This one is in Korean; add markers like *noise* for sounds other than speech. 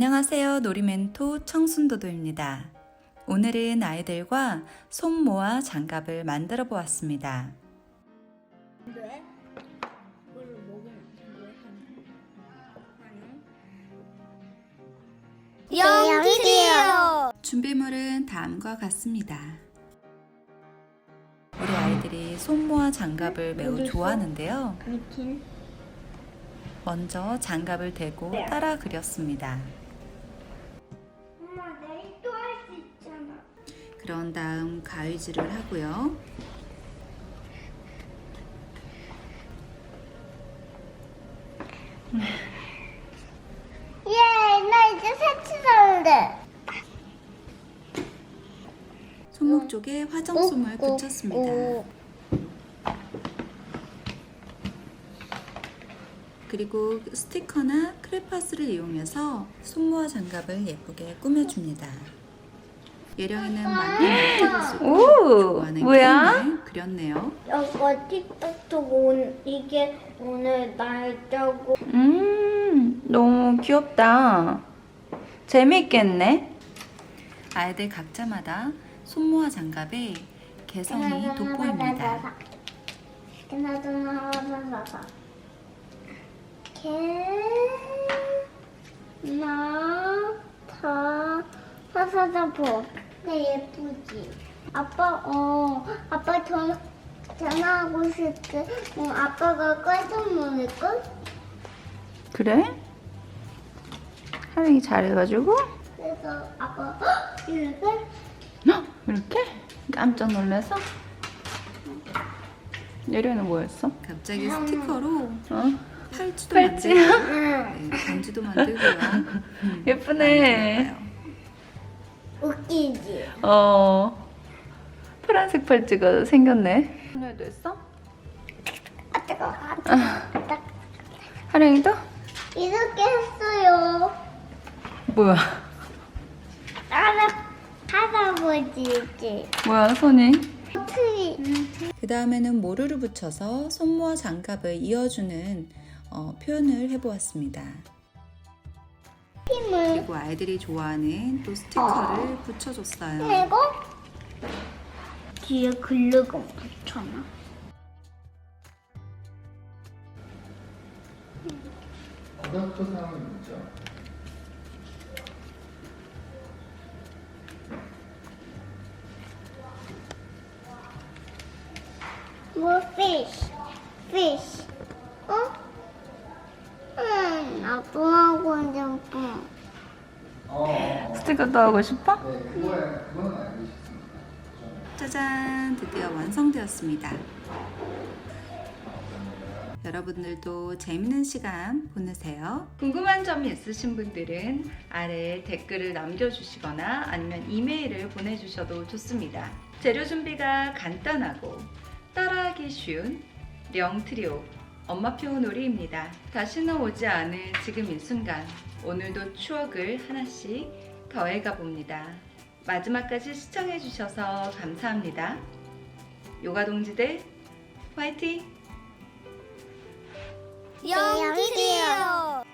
안녕하세요. 놀이멘토 청순도도입니다. 오늘은 아이들과 손 모아 장갑을 만들어 보았습니다. 왜? 연기요. 준비물은 다음과 같습니다. 우리 아이들이 손 모아 장갑을 매우 좋아하는데요. 미친. 먼저 장갑을 대고 따라 그렸습니다. 그런 다음 가위질을 하고요. 예, 나 이제 색칠하는데. 손목 쪽에 화장솜을 붙였습니다. 그리고 스티커나 크레파스를 이용해서 손모아 장갑을 예쁘게 꾸며줍니다. 예령이는 만년필을 쓰고 오, 좋아하는 뭐야? 그림을 그렸네요. 이거 틱톡 온 이게 오늘 날짜고 음, 너무 귀엽다. 재밌겠네. 아이들 각자마다 손모아 장갑에 개성이 돋보입니다. 그나저나 개나다 사사자 보 네 예쁘지 아빠 어 아빠 전 전화하고 싶을 때 어, 아빠가 깜짝 놀랄걸 그래? 하영이 잘해가지고 그래서 아빠 헉! 이렇게 헉, 이렇게 깜짝 놀라서 예련은 뭐였어? 갑자기 스티커로 어? 팔찌도 팔찌. 만들고 응 *laughs* 네, 반지도 만들고요. 음, 예쁘네. 만들어요. 웃기지 어 파란색 팔찌가 생겼네. 오늘도 했어? 아 뜨거워 하령이도? 이렇게 했어요 뭐야? 할아 할아버지지 뭐야 손이? 그 다음에는 모루를 붙여서 손모아 장갑을 이어주는 어, 표현을 해보았습니다. 힘을 그리고 아이들이 좋아하는 또 스티커를 붙여줬어요. 그리고 뒤에 글루건 붙여놔 고등학교 사람은 뭐죠? 뭐 fish fish 스티커도 하고 싶어? 짜잔! 드디어 완성되었습니다. 여러분들도 재밌는 시간 보내세요. 궁금한 점이 있으신 분들은 아래에 댓글을 남겨주시거나 아니면 이메일을 보내주셔도 좋습니다. 재료 준비가 간단하고 따라하기 쉬운 령트리오 엄마표 놀이입니다. 다시는 오지 않을 지금 이 순간 오늘도 추억을 하나씩 더해가 봅니다. 마지막까지 시청해주셔서 감사합니다. 요가 동지들 화이팅! 연기